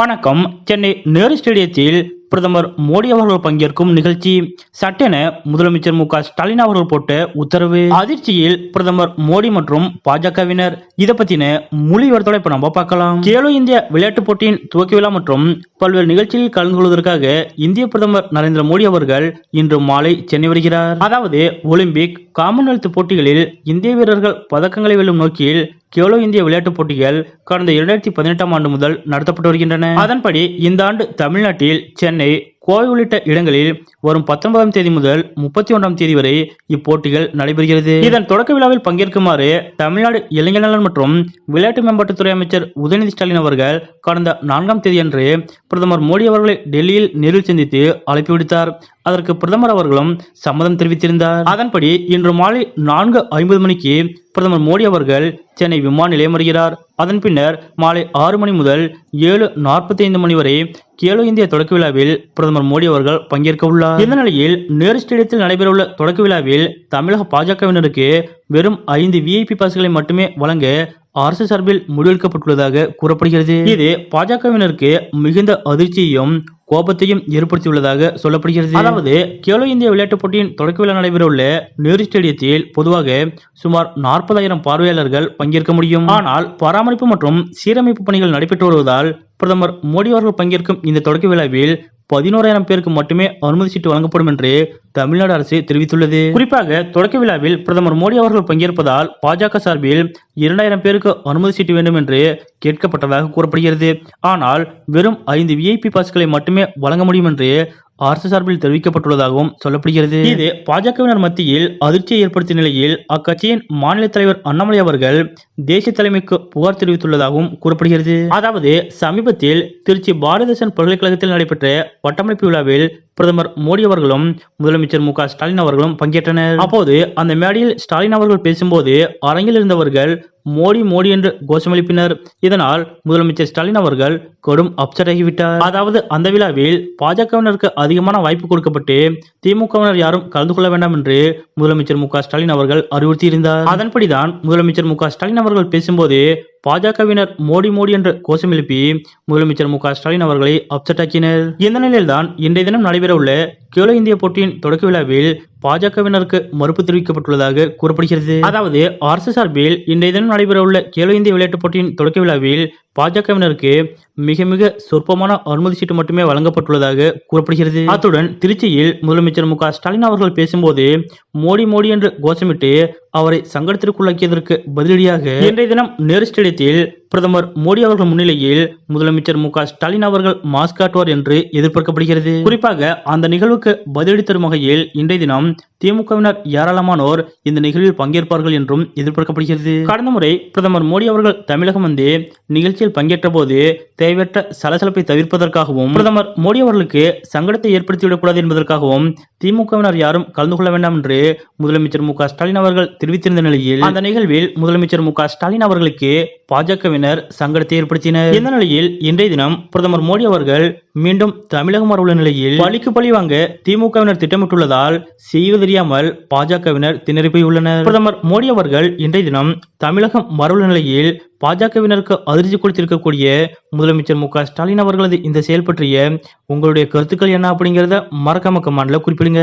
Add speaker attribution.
Speaker 1: வணக்கம். சென்னை நேரு ஸ்டேடியத்தில் பிரதமர் மோடி அவர்கள் பங்கேற்கும் நிகழ்ச்சி சட்டென முதலமைச்சர் மு க ஸ்டாலின் அவர்கள் போட்ட உத்தரவு. அதிர்ச்சியில் பிரதமர் மோடி மற்றும் பாஜகவினர். இதை பத்தின மொழி விவரத்தோட இப்ப நம்ம பார்க்கலாம். கேலோ இந்தியா விளையாட்டுப் போட்டியின் துவக்க விழா மற்றும் பல்வேறு நிகழ்ச்சிகளில் கலந்து கொள்வதற்காக இந்திய பிரதமர் நரேந்திர மோடி அவர்கள் இன்று மாலை சென்னை வருகிறார். அதாவது ஒலிம்பிக் காமன்வெல்த் போட்டிகளில் இந்திய வீரர்கள் பதக்கங்களை வெல்லும் நோக்கில் கேலோ இந்திய விளையாட்டுப் போட்டிகள் கடந்த இரண்டாயிரத்தி பதினெட்டாம் ஆண்டு முதல் நடத்தப்பட்டு வருகின்றன. அதன்படி இந்த ஆண்டு தமிழ்நாட்டில் சென்னை கோவை உள்ளிட்ட இடங்களில் வரும் பத்தொன்பதாம் தேதி முதல் முப்பத்தி ஒன்றாம் தேதி வரை இப்போட்டிகள் நடைபெறுகிறது. இதன் தொடக்க விழாவில் பங்கேற்குமாறு தமிழ்நாடு இளைஞர் நலன் மற்றும் விளையாட்டு மேம்பாட்டுத்துறை அமைச்சர் உதயநிதி ஸ்டாலின் அவர்கள் கடந்த நான்காம் தேதியன்று பிரதமர் மோடி அவர்களை டெல்லியில் நேரில் சந்தித்து அழைப்பு விடுத்தார். அதற்கு பிரதமர் அவர்களும் சம்மதம் தெரிவித்திருந்தார். அதன்படி இன்று மாலை நான்கு ஐம்பது மணிக்கு பிரதமர் மோடி அவர்கள் சென்னை விமான நிலையம் வருகிறார். அதன் பின்னர் மாலை ஆறு மணி முதல் ஏழு நாற்பத்தி ஐந்து மணி வரை கேலோ இந்தியா தொடக்க விழாவில் பிரதமர் மோடி அவர்கள் பங்கேற்க உள்ளார். இந்த நிலையில் நேரு ஸ்டேடியத்தில் நடைபெறவுள்ள தொடக்க விழாவில் தமிழக பாஜகவினருக்கு வெறும் ஐந்து விஐபி பாஸ்களை மட்டுமே வழங்க அரசு சார்பில் முடிவெடுக்கப்பட்டுள்ளதாக கூறப்படுகிறது. இது பாஜகவினருக்கு மிகுந்த அதிர்ச்சியையும் கோபத்தையும் ஏற்படுத்தியுள்ளதாக சொல்லப்படுகிறது. அதாவது கேலோ இந்தியா விளையாட்டுப் போட்டியின் தொடக்க விழா நடைபெறவுள்ள நேரு ஸ்டேடியத்தில் பொதுவாக சுமார் நாற்பதாயிரம் பார்வையாளர்கள் பங்கேற்க முடியும். ஆனால் பராமரிப்பு மற்றும் சீரமைப்பு பணிகள் நடைபெற்று வருவதால் பிரதமர் மோடி அவர்கள் பங்கேற்கும் இந்த தொடக்க விழாவில் பதினோராயிரம் பேருக்கு மட்டுமே அனுமதி சீட்டு வழங்கப்படும் என்று தமிழ்நாடு அரசு தெரிவித்துள்ளது. குறிப்பாக தொடக்க விழாவில் பிரதமர் மோடி அவர்கள் பங்கேற்பதால் பாஜக சார்பில் இரண்டாயிரம் பேருக்கு அனுமதி சீட்டு வேண்டும் என்று கேட்கப்பட்டதாக கூறப்படுகிறது. ஆனால் வெறும் ஐந்து விஐபி பாஸ்களை மட்டுமே வழங்க முடியும் என்று அரசு சார்பில் தெரிவிக்கப்பட்டுள்ளதாகவும் சொல்லப்படுகிறது. இது பாஜகவினர் மத்தியில் அதிர்ச்சியை ஏற்படுத்திய நிலையில் அக்கட்சியின் மாநில தலைவர் அண்ணாமலை அவர்கள் தேசிய தலைமைக்கு புகார் தெரிவித்துள்ளதாகவும் கூறப்படுகிறது. அதாவது சமீபத்தில் திருச்சி பாரதிதாசன் பல்கலைக்கழகத்தில் நடைபெற்ற பட்டமளிப்பு விழாவில் பிரதமர் மோடி அவர்களும் முதலமைச்சர் மு ஸ்டாலின் அவர்களும் பங்கேற்றனர். அப்போது அந்த மேடையில் ஸ்டாலின் அவர்கள் பேசும்போது அரங்கில் இருந்தவர்கள் மோடி மோடி என்று கோஷமளிப்பினர். இதனால் முதலமைச்சர் ஸ்டாலின் அவர்கள் கடும் அப்செட் ஆகிவிட்டார் அதாவது அந்த விழாவில் பாஜகவினருக்கு அதிகமான வாய்ப்பு கொடுக்கப்பட்டு திமுகவினர் யாரும் கலந்து கொள்ள வேண்டாம் என்று முதலமைச்சர் மு ஸ்டாலின் அவர்கள் அறிவுறுத்தியிருந்தார். அதன்படிதான் முதலமைச்சர் மு ஸ்டாலின் அவர்கள் பேசும்போது பாஜகவினர் மோடி மோடி என்று கோஷம் எழுப்பி முதலமைச்சர் மு க ஸ்டாலின் அவர்களை அப்செட் ஆக்கினர். இந்த நிலையில்தான் இன்றைய தினம் நடைபெறவுள்ள கேலோ இந்திய போட்டியின் தொடக்க விழாவில் பாஜகவினருக்கு மறுப்பு தெரிவிக்கப்பட்டுள்ளதாக கூறப்படுகிறது. அதாவது அரசு சார்பில் இன்றைய தினம் நடைபெறவுள்ள கேலோ இந்திய விளையாட்டுப் போட்டியின் தொடக்க விழாவில் பாஜகவினருக்கு மிக மிக சொற்பமான அனுமதி சீட்டு மட்டுமே வழங்கப்பட்டுள்ளதாக கூறப்படுகிறது. அத்துடன் திருச்சியில் முதலமைச்சர் மு ஸ்டாலின் அவர்கள் பேசும்போது மோடி மோடி என்று கோஷமிட்டு அவரை சங்கடத்திற்குள்ளாக்கியதற்கு பதிலடியாக இன்றைய தினம் நேரு ஸ்டேடியத்தில் பிரதமர் மோடி அவர்கள் முன்னிலையில் முதலமைச்சர் மு ஸ்டாலின் அவர்கள் மாஸ்க் காட்டுவார் என்று எதிர்பார்க்கப்படுகிறது. குறிப்பாக அந்த நிகழ்வுக்கு பதிலடி தரும் வகையில் இன்றைய தினம் திமுகவினர் ஏராளமானோர் இந்த நிகழ்வில் பங்கேற்பார்கள் என்றும் எதிர்பார்க்கப்படுகிறது. கடந்த முறை பிரதமர் மோடி அவர்கள் தமிழகம் வந்து நிகழ்ச்சியில் பங்கேற்ற போது தேவையற்ற சலசலப்பை தவிர்ப்பதற்காகவும் பிரதமர் மோடி அவர்களுக்கு சங்கடத்தை ஏற்படுத்திவிடக்கூடாது என்பதற்காகவும் திமுகவினர் யாரும் கலந்து கொள்ள வேண்டாம் என்று முதலமைச்சர் மு ஸ்டாலின் அவர்கள் தெரிவித்திருந்த நிலையில் அந்த நிகழ்வில் முதலமைச்சர் மு ஸ்டாலின் அவர்களுக்கு பாஜகவினர் சங்கடத்தை ஏற்படுத்தினர். இந்த நிலையில் இன்றைய தினம் பிரதமர் மோடி அவர்கள் மீண்டும் தமிழகம் வரவுள்ள நிலையில் பழிக்கு பழி வாங்க திமுகவினர் திட்டமிட்டுள்ளதால் தெரியாமல் பாஜகவினர் திணறி உள்ளனர். பிரதமர் மோடி அவர்கள் இன்றைய தினம் தமிழகம் வரவுள்ள நிலையில் பாஜகவினருக்கு அதிர்ச்சி கொடுத்திருக்கக்கூடிய முதலமைச்சர் மு ஸ்டாலின் அவர்களது இந்த செயல் பற்றிய உங்களுடைய கருத்துக்கள் என்ன அப்படிங்கிறத மறக்காம கமெண்ட்ல குறிப்பிடுங்க.